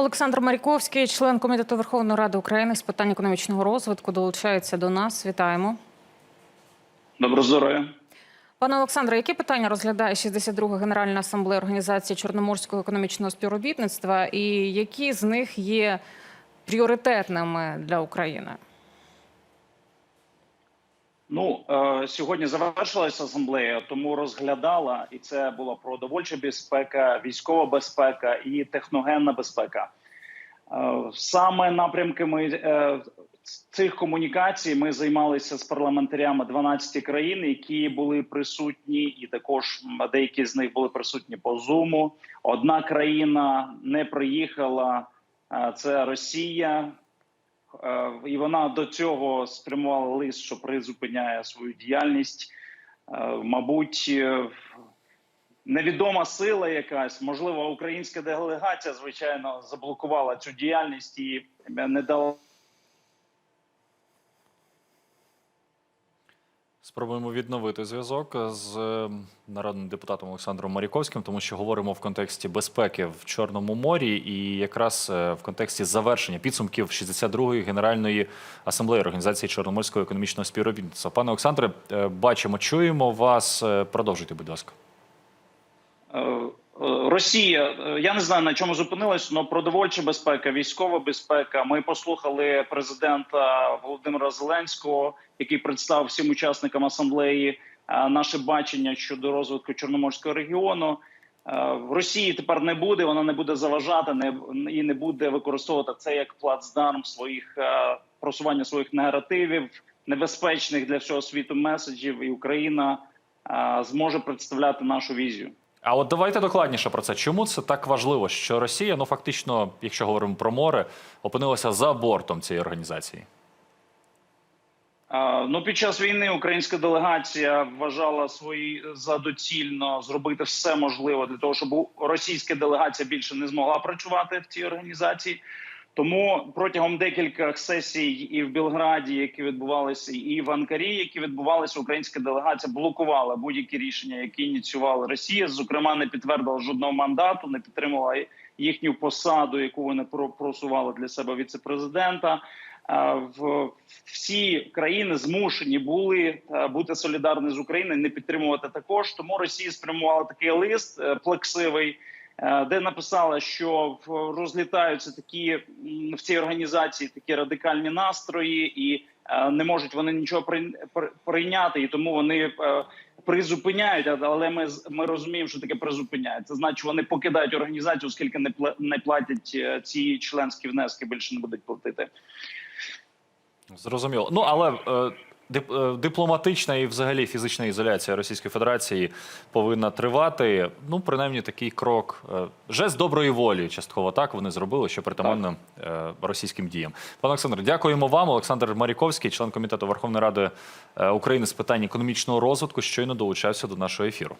Олександр Маріковський, член комітету Верховної Ради України з питань економічного розвитку, долучається до нас. Вітаємо. Добро здоров'я. Пане Олександре, які питання розглядає 62-га Генеральна асамблея Організації Чорноморського економічного співробітництва, і які з них є пріоритетними для України? Ну е, сьогодні завершилася асамблея, тому розглядала, і це була продовольча безпека, військова безпека і техногенна безпека. Е, саме напрямками е, цих комунікацій ми займалися з парламентарями 12 країн, які були присутні, і також деякі з них були присутні по зуму. Одна країна не приїхала. Це Росія. Е, і вона до цього спрямувала лист, що призупиняє свою діяльність. Е, Мабуть, е, невідома сила якась, можливо, українська делегація, звичайно, заблокувала цю діяльність і не дала. Спробуємо відновити зв'язок з е, народним депутатом Олександром Маріковським, тому що говоримо в контексті безпеки в Чорному морі і якраз е, в контексті завершення підсумків 62-ї генеральної асамблеї організації Чорноморського економічного співробітництва. Пане Олександре, е, бачимо, чуємо вас. Продовжуйте, будь ласка. Е, Росія, е, я не знаю на чому зупинилась, але продовольча безпека, військова безпека. Ми послухали президента Володимира Зеленського, який представив всім учасникам асамблеї е, наше бачення щодо розвитку чорноморського регіону. В Росії тепер не буде, вона не буде заважати не і не буде використовувати це як плацдарм своїх просування своїх наративів, небезпечних для всього світу меседжів, і Україна зможе представляти нашу візію. А от давайте докладніше про це. Чому це так важливо, що Росія, ну фактично, якщо говоримо про море, опинилася за бортом цієї організації? Ну, під час війни українська делегація вважала свої за доцільно зробити все можливе для того, щоб російська делегація більше не змогла працювати в цій організації. Тому протягом декількох сесій і в Білграді, які відбувалися, і в Анкарі, які відбувалися, українська делегація блокувала будь-які рішення, які ініціювала Росія. Зокрема, не підтвердила жодного мандату, не підтримала їхню посаду, яку вони про- просували для себе віце-президента. Е, всі країни змушені були е, бути солідарні з Україною, не підтримувати також. Тому Росія спрямувала такий лист е, плаксивий, е, де написала, що розлітаються такі в цій організації такі радикальні настрої, і е, не можуть вони нічого прийн- прийняти, і тому вони е, призупиняють. Але ми ми розуміємо, що таке призупиняють. Це значить, вони покидають організацію, оскільки не не платять е, ці членські внески, більше не будуть платити. Зрозуміло. Ну але е, е, дипломатична і взагалі фізична ізоляція Російської Федерації повинна тривати. Ну, принаймні, такий крок. вже жест доброї волі, частково так вони зробили, що притаманно е, російським діям. Пане Олександр, дякуємо вам. Олександр Маріковський, член комітету Верховної Ради е, України з питань економічного розвитку, щойно долучався до нашого ефіру.